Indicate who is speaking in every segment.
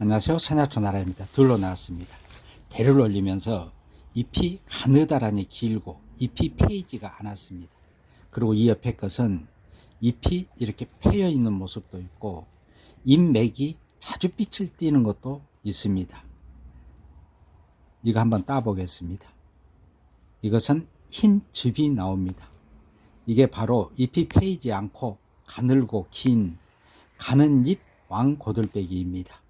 Speaker 1: 안녕하세요. 산야초 나라입니다. 둘로 나왔습니다. 대를 올리면서 잎이 가느다란히 길고 잎이 패이지가 않았습니다. 그리고 이 옆에 것은 잎이 이렇게 패여 있는 모습도 있고 잎맥이 자주 빛을 띠는 것도 있습니다. 이거 한번 따보겠습니다. 이것은 흰 즙이 나옵니다. 이게 바로 잎이 패이지 않고 가늘고 긴 가는 잎 왕고들빼기입니다.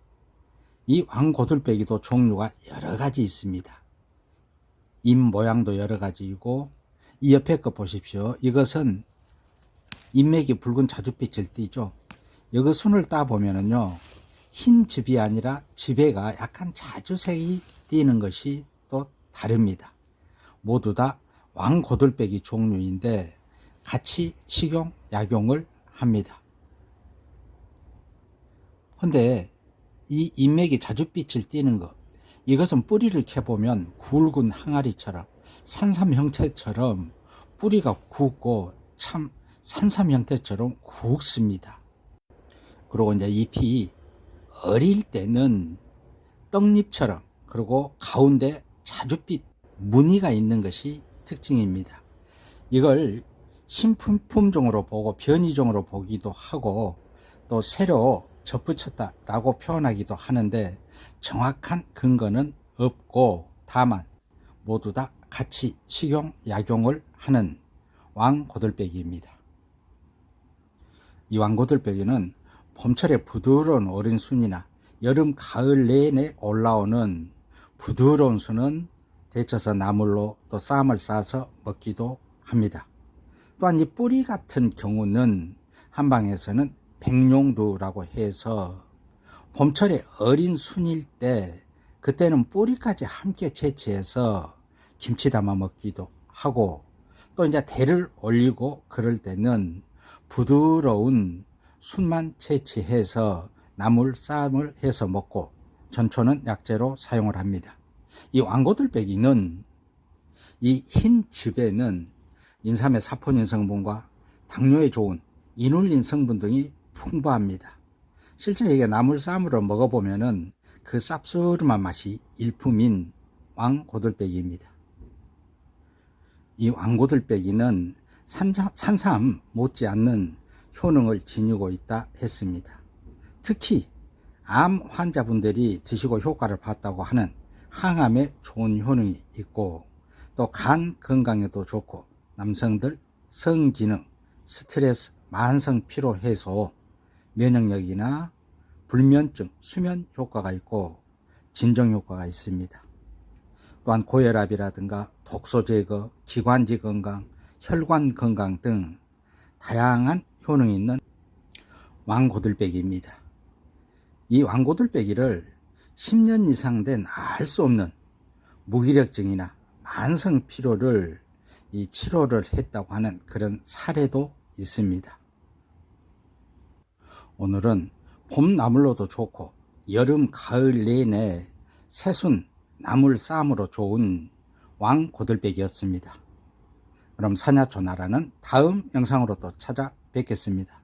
Speaker 1: 이 왕고들빼기도 종류가 여러 가지 있습니다. 잎 모양도 여러 가지이고 이 옆에 거 보십시오. 이것은 잎맥이 붉은 자줏빛을 띠죠. 여기 순을 따 보면은요 흰 즙이 아니라 즙에가 약간 자주색이 띠는 것이 또 다릅니다. 모두 다 왕고들빼기 종류인데 같이 식용 약용을 합니다. 근데 이 인맥이 자줏빛을 띠는 것 이것은 뿌리를 캐보면 굵은 항아리처럼 산삼 형태처럼 뿌리가 굵고 참 산삼 형태처럼 굵습니다. 그리고 이제 잎이 어릴 때는 떡잎처럼 그리고 가운데 자줏빛 무늬가 있는 것이 특징입니다. 이걸 신품종으로 보고 변이종으로 보기도 하고 또 새로 접붙였다 라고 표현하기도 하는데 정확한 근거는 없고 다만 모두 다 같이 식용 약용을 하는 왕고들빼기입니다. 이 왕고들빼기는 봄철에 부드러운 어린 순이나 여름 가을 내내 올라오는 부드러운 순은 데쳐서 나물로 또 쌈을 싸서 먹기도 합니다. 또한 이 뿌리 같은 경우는 한방에서는 백룡두라고 해서 봄철에 어린 순일 때 그때는 뿌리까지 함께 채취해서 김치 담아 먹기도 하고 또 이제 대를 올리고 그럴 때는 부드러운 순만 채취해서 나물 쌈을 해서 먹고 전초는 약재로 사용을 합니다. 이 왕고들빼기는 이 흰 즙에는 인삼의 사포닌 성분과 당뇨에 좋은 이눌린 성분 등이 풍부합니다. 실제 이게 나물 쌈으로 먹어보면은 그 쌉스름한 맛이 일품인 왕고들빼기입니다. 이 왕고들빼기는 산삼 못지않는 효능을 지니고 있다 했습니다. 특히 암 환자분들이 드시고 효과를 봤다고 하는 항암에 좋은 효능이 있고 또 간 건강에도 좋고 남성들 성기능, 스트레스, 만성 피로 해소, 면역력이나 불면증, 수면 효과가 있고 진정 효과가 있습니다. 또한 고혈압이라든가 독소 제거, 기관지 건강, 혈관 건강 등 다양한 효능이 있는 왕고들빼기입니다. 이 왕고들빼기를 10년 이상 된 알 수 없는 무기력증이나 만성 피로를 이 치료를 했다고 하는 그런 사례도 있습니다. 오늘은 봄 나물로도 좋고 여름 가을 내내 새순 나물 쌈으로 좋은 왕고들빼기였습니다. 그럼 사냐초 나라는 다음 영상으로 또 찾아뵙겠습니다.